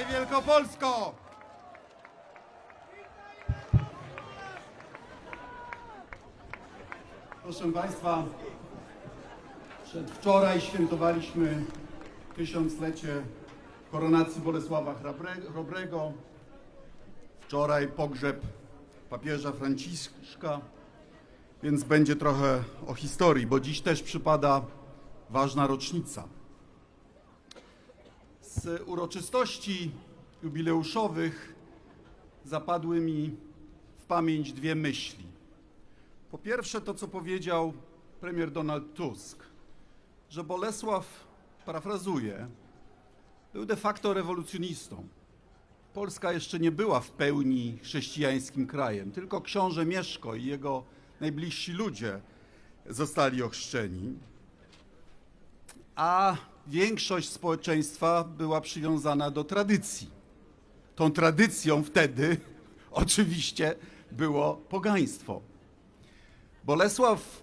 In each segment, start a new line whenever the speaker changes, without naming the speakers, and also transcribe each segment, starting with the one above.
Witaj Wielkopolsko! Proszę Państwa, przedwczoraj świętowaliśmy tysiąclecie koronacji Bolesława Chrobrego. Wczoraj pogrzeb papieża Franciszka, więc będzie trochę o historii, bo dziś też przypada ważna rocznica. Z uroczystości jubileuszowych zapadły mi w pamięć dwie myśli. Po pierwsze, to co powiedział premier Donald Tusk, że Bolesław, parafrazuję, był de facto rewolucjonistą. Polska jeszcze nie była w pełni chrześcijańskim krajem, tylko książę Mieszko i jego najbliżsi ludzie zostali ochrzczeni a większość społeczeństwa była przywiązana do tradycji. Tą tradycją wtedy oczywiście było pogaństwo. Bolesław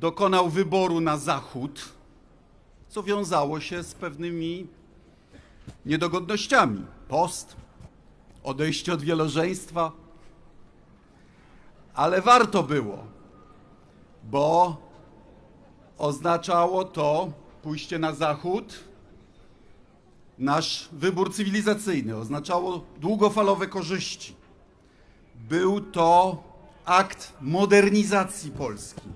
dokonał wyboru na zachód, co wiązało się z pewnymi niedogodnościami. Post, odejście od wielożeństwa, ale warto było, bo oznaczało to pójście na zachód, nasz wybór cywilizacyjny, oznaczało długofalowe korzyści. Był to akt modernizacji Polski.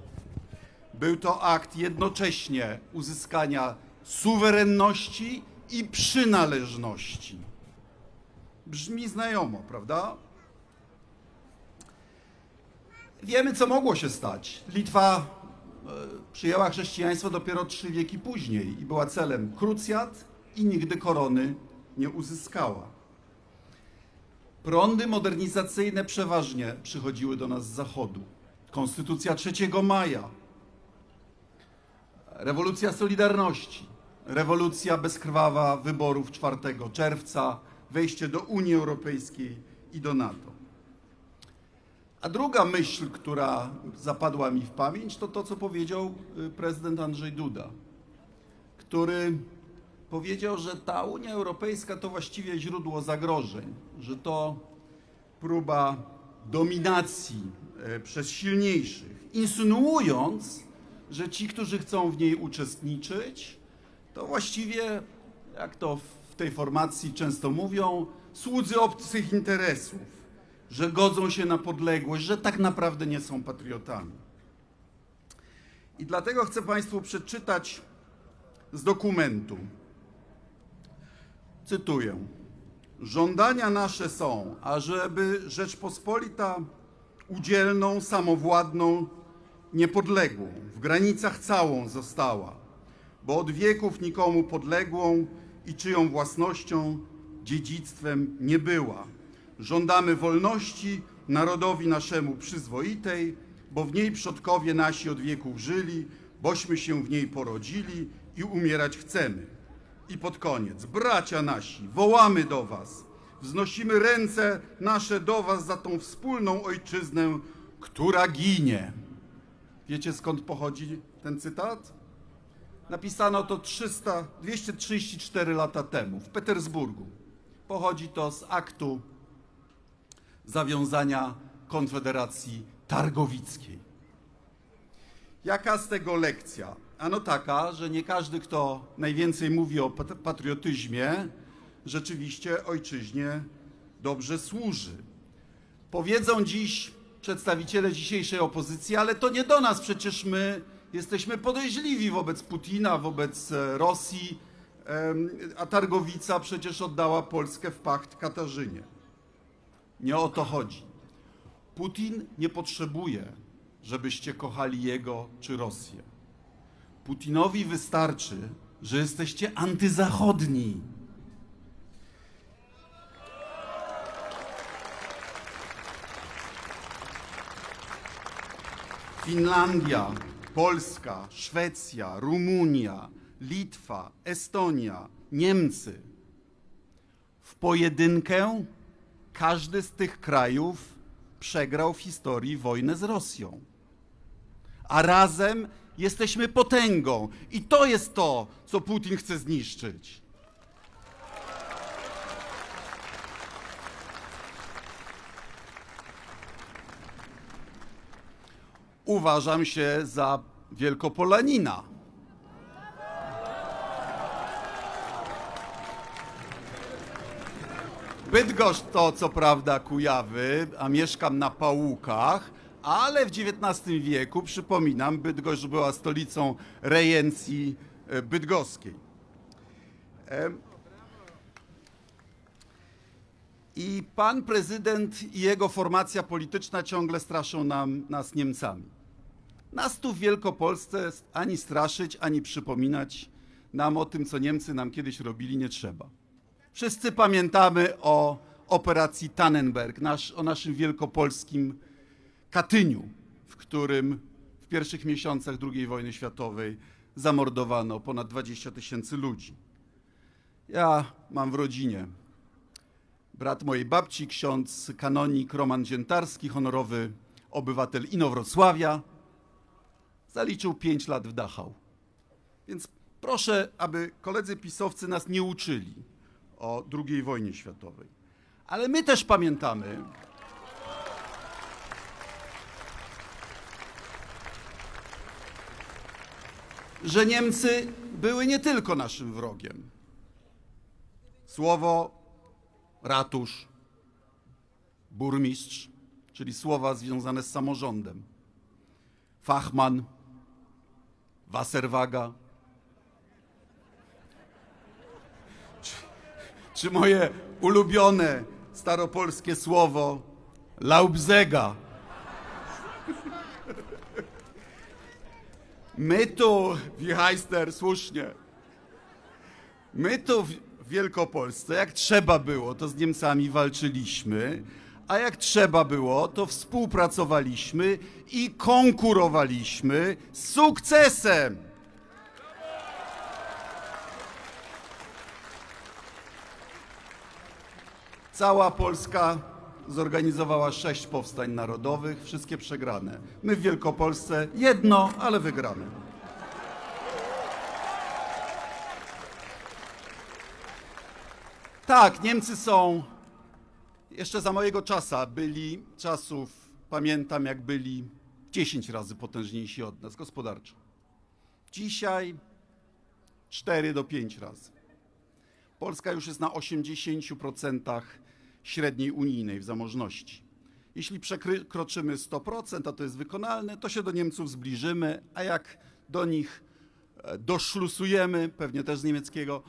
Był to akt jednocześnie uzyskania suwerenności i przynależności. Brzmi znajomo, prawda? Wiemy, co mogło się stać. Litwa przyjęła chrześcijaństwo dopiero trzy wieki później i była celem krucjat i nigdy korony nie uzyskała. Prądy modernizacyjne przeważnie przychodziły do nas z zachodu. Konstytucja 3 maja, rewolucja Solidarności, rewolucja bezkrwawa wyborów 4 czerwca, wejście do Unii Europejskiej i do NATO. A druga myśl, która zapadła mi w pamięć, to to, co powiedział y, prezydent Andrzej Duda, który powiedział, że ta Unia Europejska to właściwie źródło zagrożeń, że to próba dominacji e, przez silniejszych, insynuując, że ci, którzy chcą w niej uczestniczyć, to właściwie, jak to w tej formacji często mówią, słudzy obcych interesów że godzą się na podległość, że tak naprawdę nie są patriotami. I dlatego chcę Państwu przeczytać z dokumentu. Cytuję. Żądania nasze są, ażeby Rzeczpospolita udzielną, samowładną, niepodległą, w granicach całą została, bo od wieków nikomu podległą i czyją własnością, dziedzictwem nie była. Żądamy wolności narodowi naszemu przyzwoitej, bo w niej przodkowie nasi od wieków żyli, bośmy się w niej porodzili i umierać chcemy. I pod koniec, bracia nasi, wołamy do was, wznosimy ręce nasze do was za tą wspólną ojczyznę, która ginie. Wiecie skąd pochodzi ten cytat? Napisano to 300, 234 lata temu w Petersburgu. Pochodzi to z aktu zawiązania Konfederacji Targowickiej. Jaka z tego lekcja? Ano taka, że nie każdy, kto najwięcej mówi o pat- patriotyzmie, rzeczywiście ojczyźnie dobrze służy. Powiedzą dziś przedstawiciele dzisiejszej opozycji, ale to nie do nas, przecież my jesteśmy podejrzliwi wobec Putina, wobec e, Rosji, a Targowica przecież oddała Polskę w pacht Katarzynie. Nie o to chodzi. Putin nie potrzebuje, żebyście kochali jego czy Rosję. Putinowi wystarczy, że jesteście antyzachodni. Finlandia, Polska, Szwecja, Rumunia, Litwa, Estonia, Niemcy. W pojedynkę każdy z tych krajów przegrał w historii wojnę z Rosją. A razem jesteśmy potęgą. I to jest to, co Putin chce zniszczyć. Uważam się za wielkopolanina Bydgoszcz to co prawda Kujawy, a mieszkam na Pałukach, ale w XIX wieku, przypominam, Bydgoszcz była stolicą rejencji e, bydgoskiej. I pan prezydent i jego formacja polityczna ciągle straszą nam, nas Niemcami. Nas tu w Wielkopolsce ani straszyć, ani przypominać nam o tym, co Niemcy nam kiedyś robili, nie trzeba. Wszyscy pamiętamy o operacji Tannenberg, nasz, o naszym wielkopolskim Katyniu, w którym w pierwszych miesiącach II wojny światowej zamordowano ponad 20 tysięcy ludzi. Ja mam w rodzinie brat mojej babci, ksiądz kanonik Roman Dziętarski, honorowy obywatel Inowrocławia, zaliczył 5 lat w Dachau. Więc proszę, aby koledzy pisowcy nas nie uczyli o II wojnie światowej. Ale my też pamiętamy, że Niemcy były nie tylko naszym wrogiem. Słowo ratusz, burmistrz, czyli słowa związane z samorządem, Fachman, Wasserwaga, czy moje ulubione staropolskie słowo Laubzega. My tu, Wichajster, słusznie, My tu w Wielkopolsce, jak trzeba było, to z Niemcami walczyliśmy, a jak trzeba było, to współpracowaliśmy i konkurowaliśmy z sukcesem. Cała Polska zorganizowała sześć powstań narodowych, wszystkie przegrane. My w Wielkopolsce jedno, ale wygrane. Tak, Niemcy są. Jeszcze za mojego czasa byli czasów, pamiętam jak byli 10 razy potężniejsi od nas gospodarczo. Dzisiaj 4 do 5 razy. Polska już jest na 80% średniej unijnej w zamożności. Jeśli przekroczymy 100%, a to jest wykonalne, to się do Niemców zbliżymy, a jak do nich e, doszlusujemy, pewnie też z niemieckiego,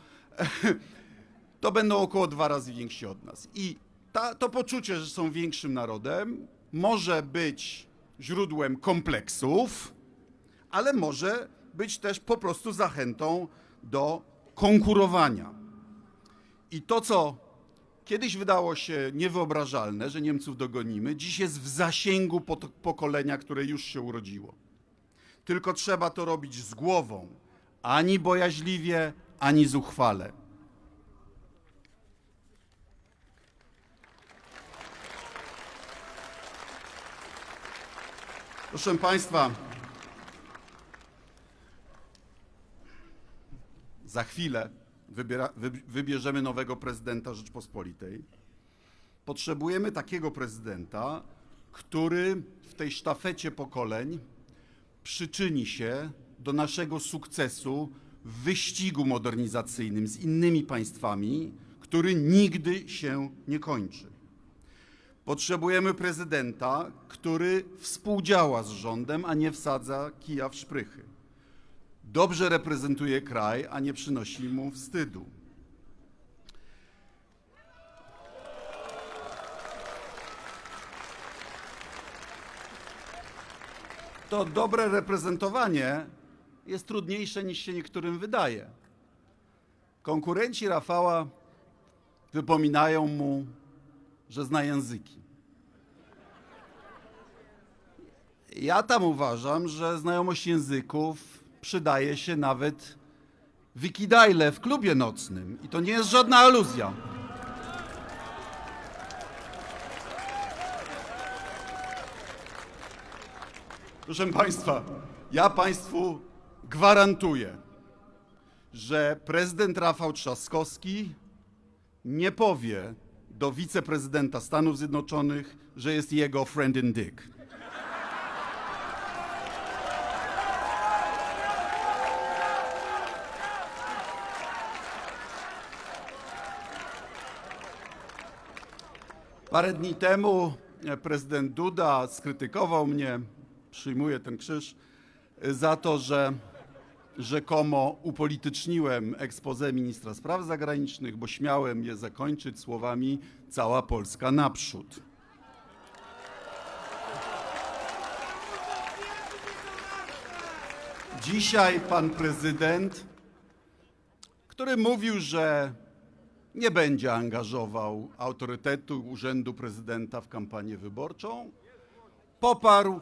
to będą około dwa razy więksi od nas. I ta, to poczucie, że są większym narodem, może być źródłem kompleksów, ale może być też po prostu zachętą do konkurowania. I to, co kiedyś wydało się niewyobrażalne, że Niemców dogonimy, dziś jest w zasięgu pokolenia, które już się urodziło. Tylko trzeba to robić z głową, ani bojaźliwie, ani zuchwale. Proszę Państwa, za chwilę wybiera, wy, wybierzemy nowego prezydenta Rzeczpospolitej. Potrzebujemy takiego prezydenta, który w tej sztafecie pokoleń przyczyni się do naszego sukcesu w wyścigu modernizacyjnym z innymi państwami, który nigdy się nie kończy. Potrzebujemy prezydenta, który współdziała z rządem, a nie wsadza kija w szprychy. Dobrze reprezentuje kraj, a nie przynosi mu wstydu. To dobre reprezentowanie jest trudniejsze niż się niektórym wydaje. Konkurenci Rafała wypominają mu, że zna języki. Ja tam uważam, że znajomość języków przydaje się nawet wikidajle w klubie nocnym. I to nie jest żadna aluzja. Proszę Państwa, ja Państwu gwarantuję, że prezydent Rafał Trzaskowski nie powie do wiceprezydenta Stanów Zjednoczonych, że jest jego friend in dick. Parę dni temu e, prezydent Duda skrytykował mnie, przyjmuję ten krzyż, e, za to, że rzekomo upolityczniłem expose ministra spraw zagranicznych, bo śmiałem je zakończyć słowami cała Polska naprzód. Dzisiaj pan prezydent, który mówił, że nie będzie angażował autorytetu urzędu prezydenta w kampanię wyborczą, poparł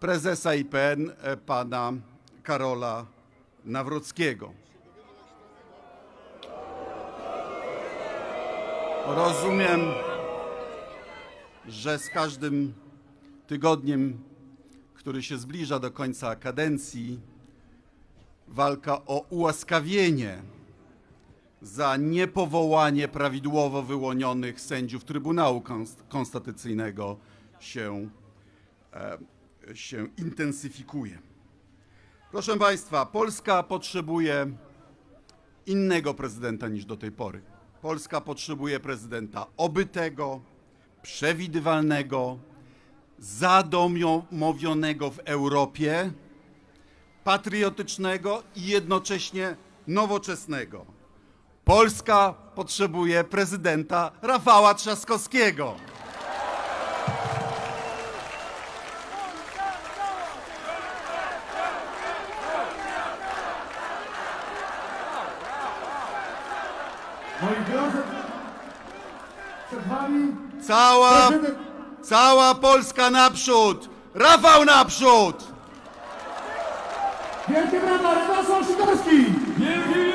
prezesa IPN e, pana Karola Nawrockiego. Rozumiem, że z każdym tygodniem, który się zbliża do końca kadencji, walka o ułaskawienie za niepowołanie prawidłowo wyłonionych sędziów Trybunału Konst- Konstytucyjnego się, e, się intensyfikuje. Proszę Państwa, Polska potrzebuje innego prezydenta niż do tej pory. Polska potrzebuje prezydenta obytego, przewidywalnego, zadomowionego w Europie, patriotycznego i jednocześnie nowoczesnego. Polska potrzebuje prezydenta Rafała Trzaskowskiego.
Moi drodzy, przed Wami
Cała,
prezydent,
cała Polska naprzód! Rafał naprzód!
wielkie brawa, Renasław Sikorski!
Wielki, wielki